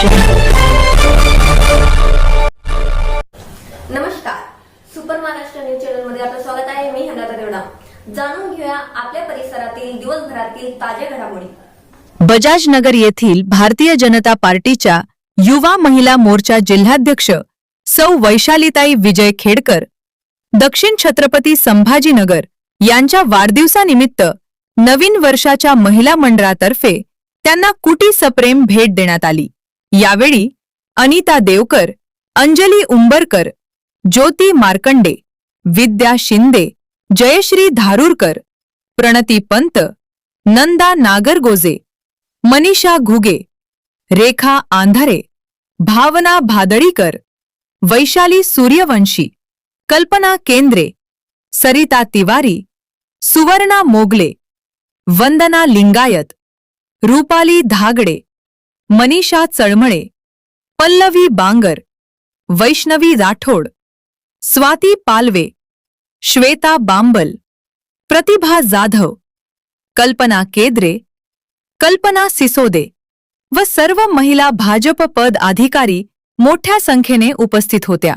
नमस्कार. Super Maharashtra news चॅनलमध्ये आपलं स्वागत आहे. मी हनाता देवडा. जाणून घेऊया आपल्या परिसरातील दिवसभरातील ताज्या घडामोडी. बजाज नगर येथील भारतीय जनता पार्टीच्या युवा महिला मोर्चा जिल्हाध्यक्ष सौ वैशालीताई विजय खेडकर दक्षिण छत्रपती संभाजीनगर यांच्या वाढदिवसानिमित्त नवीन वर्षाच्या महिला मंडळातर्फे त्यांना कुटी सप्रेम भेट देण्यात आली. यावेळी अनिता देवकर अंजली उंबरकर ज्योती मार्कंडे विद्या शिंदे जयश्री धारूरकर प्रणती पंत नंदा नागरगोजे मनीषा घुगे रेखा आंधारे भावना भादळीकर वैशाली सूर्यवंशी कल्पना केंद्रे सरिता तिवारी सुवर्णा मोगले वंदना लिंगायत रूपाली धागडे मनीषा चळमळे पल्लवी बांगर वैष्णवी राठोड स्वाती पालवे श्वेता बांबल प्रतिभा जाधव कल्पना केद्रे कल्पना सिसोदे व सर्व महिला भाजप पद अधिकारी मोठ्या संख्येने उपस्थित होत्या.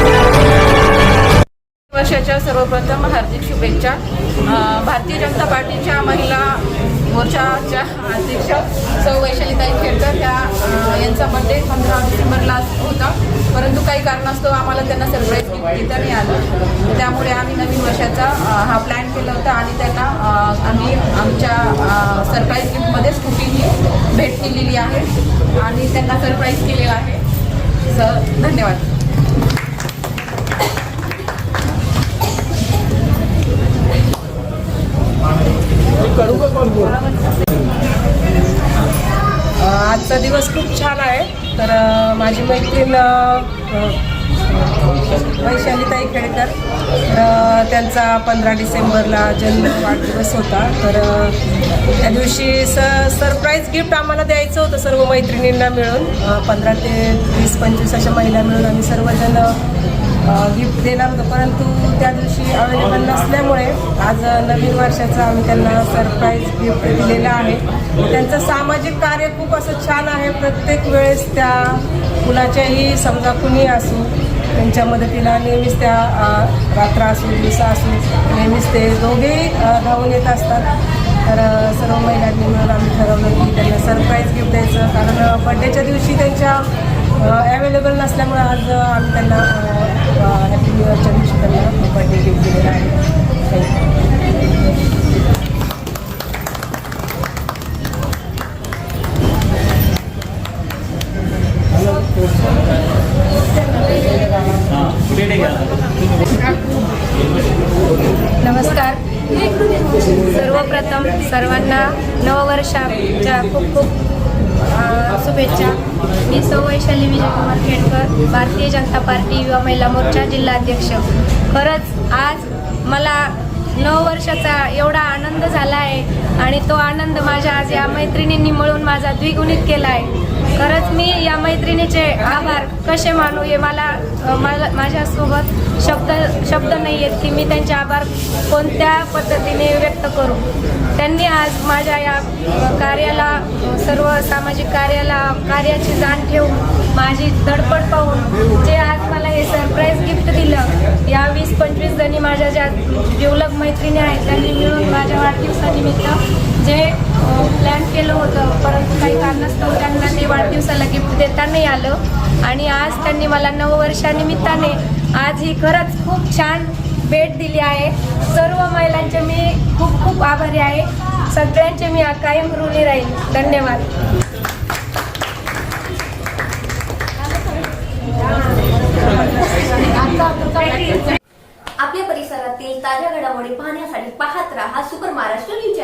वर्षाच्या सर्वप्रथम हार्दिक शुभेच्छा. भारतीय जनता पार्टीच्या महिला मोर्चाच्या अध्यक्ष सौ वैशालीताई खेडकर ह्या यांचा बड्डे पंधरा डिसेंबरला होता. परंतु काही कारणास्तव आम्हाला त्यांना सरप्राईज गिफ्ट देता नाही आलं. त्यामुळे आम्ही नवीन वर्षाचा हा प्लॅन केला होता आणि त्यांना आम्ही आमच्या सरप्राईज गिफ्टमध्ये स्कूटीही भेट दिलेली आहे. आणि त्यांना सरप्राईज केलेलं आहे. सर धन्यवाद. आजचा दिवस खूप छान आहे. तर माझी मैत्रीण वैशालीताई खेडकर तर त्यांचा पंधरा डिसेंबरला जन्म वाढदिवस होता. तर त्या दिवशी स सरप्राईज गिफ्ट आम्हाला द्यायचं होतं सर्व मैत्रिणींना मिळून. पंधरा ते वीस पंचवीस अशा महिला मिळून आम्ही सर्वजण गिफ्ट देणार होतो. परंतु त्या दिवशी अवेलेबल नसल्यामुळे आज नवीन वर्षाचं आम्ही त्यांना सरप्राईज गिफ्ट दिलेलं आहे. त्यांचं सामाजिक कार्य खूप असं छान आहे. प्रत्येक वेळेस त्या कुणाच्याही समजा कुणी असू त्यांच्या मदतीला नेहमीच त्या रात्र असू दिवसा असू नेहमीच ते दोघेही धावून येत असतात. तर सर्व महिलांनी मिळून आम्ही ठरवलं की त्यांना सरप्राईज गिफ्ट द्यायचं. कारण बड्डेच्या दिवशी त्यांच्या अवेलेबल नसल्यामुळे आज आम्ही त्यांना हॅपी न्यू इयरच्या दिवशी त्यांना बर्थडे गिफ्ट दिलेला आहे नमस्कार. सर्वप्रथम सर्वांना नववर्षाच्या खूप खूप शुभेच्छा. मी सौ वैशाली विजयकुमार खेडकर भारतीय जनता पार्टी युवा महिला मोर्चा जिल्हाध्यक्ष खरंच आज मला नऊ वर्षाचा एवढा आनंद झाला आहे आणि तो आनंद माझ्या आज या मैत्रिणींनी मिळून माझा द्विगुणित केला आहे. मी या मैत्रिणीचे आभार कसे मानू हे मला मला माझ्यासोबत शब्द शब्द नाही आहेत की मी त्यांचे आभार कोणत्या पद्धतीने व्यक्त करू. त्यांनी आज माझ्या या कार्याला सर्व सामाजिक कार्याला कार्याची जाण ठेवून माझी धडपड पाहून जे आज मला हे सरप्राईज गिफ्ट दिलं या वीस पंचवीस जणी माझ्या जिवलग मैत्रिणी आहेत त्यांनी मिळून माझ्या वाढदिवसानिमित्त जे प्लॅन केलं होतं परंतु काही कारणास्तव त्यांना ते वाढदिवसाला गिफ्ट देता नाही आलं. आणि आज त्यांनी मला नववर्षानिमित्ताने आज ही खरंच खूप छान भेट दिली आहे. सर्व महिलांचे मी खूप खूप आभारी आहे. सगळ्यांचे मी कायम ऋणी राहील धन्यवाद. पाहण्यासाठी पाहत राहा सुपर महाराष्ट्र न्यूज